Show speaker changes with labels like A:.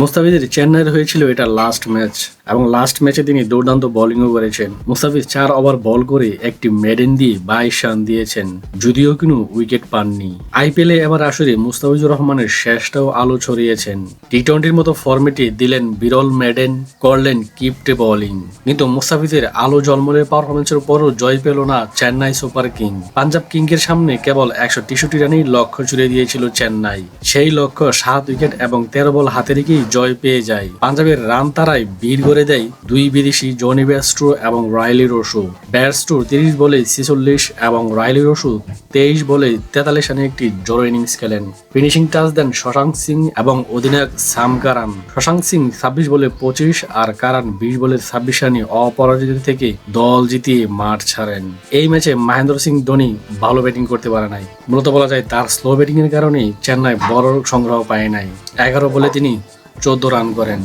A: মুস্তাফিজের চেন্নাইয়ের হয়েছিল এটা লাস্ট ম্যাচ এবং লাস্ট ম্যাচে তিনি দুর্দান্ত বোলিংও করেছেন। মুস্তাফিজ চার ওভার বল করে একটি মেডেন দিয়ে বাইশ রান দিয়েছেন, যদিও কোনো উইকেট পাননি। আইপিএলে এবার আসরে মুস্তাফিজুর রহমানের শেষটাও আলো ছড়িয়েছেন। টি টোয়েন্টির মতো ফর্মেটে দিলেন বিরল মেডেন করলেন কিপটে বোলিং কিন্তু মুস্তাফিজের আলো জলমলের পারফরমেন্সের পরও জয় পেল না চেন্নাই সুপার কিং। পাঞ্জাব কিংসের সামনে কেবল একশো তেষট্টি রানেই লক্ষ্য জুড়ে দিয়েছিল চেন্নাই। সেই লক্ষ্য সাত উইকেট এবং তেরো বল হাতে রেখেই জয় পেয়ে যায়। পাঞ্জাবের রান তারাই ভিড় করে দেয় দুই বিদেশি জনি ব্যাস্ট্রো এবং রাইলি রসু। ব্যাস্ট্রো তিরিশ বলে ছেচল্লিশ এবং রাইলি রসু তেইশ বলে তেতাল্লিশ রানে একটি জোরো ইনিংস খেলেন। ফিনিশিং টাচ দেন শশাঙ্ক সিং এবং অধিনায়ক সাম কারান। শশাঙ্ক সিং ছাব্বিশ বলে পঁচিশ আর কারান বিশ বলে ছাব্বিশ রানে অপরাজিত থেকে দল জিতিয়ে মাঠ ছাড়েন। এই ম্যাচে মহেন্দ্র সিং ধোনি ভালো ব্যাটিং করতে পারে নাই। মূলত বলা যায় তার স্লো ব্যাটিং এর কারণেই চেন্নাই বড় সংগ্রহ পায় নাই। এগারো বলে তিনি চোদ্দ রান করেন।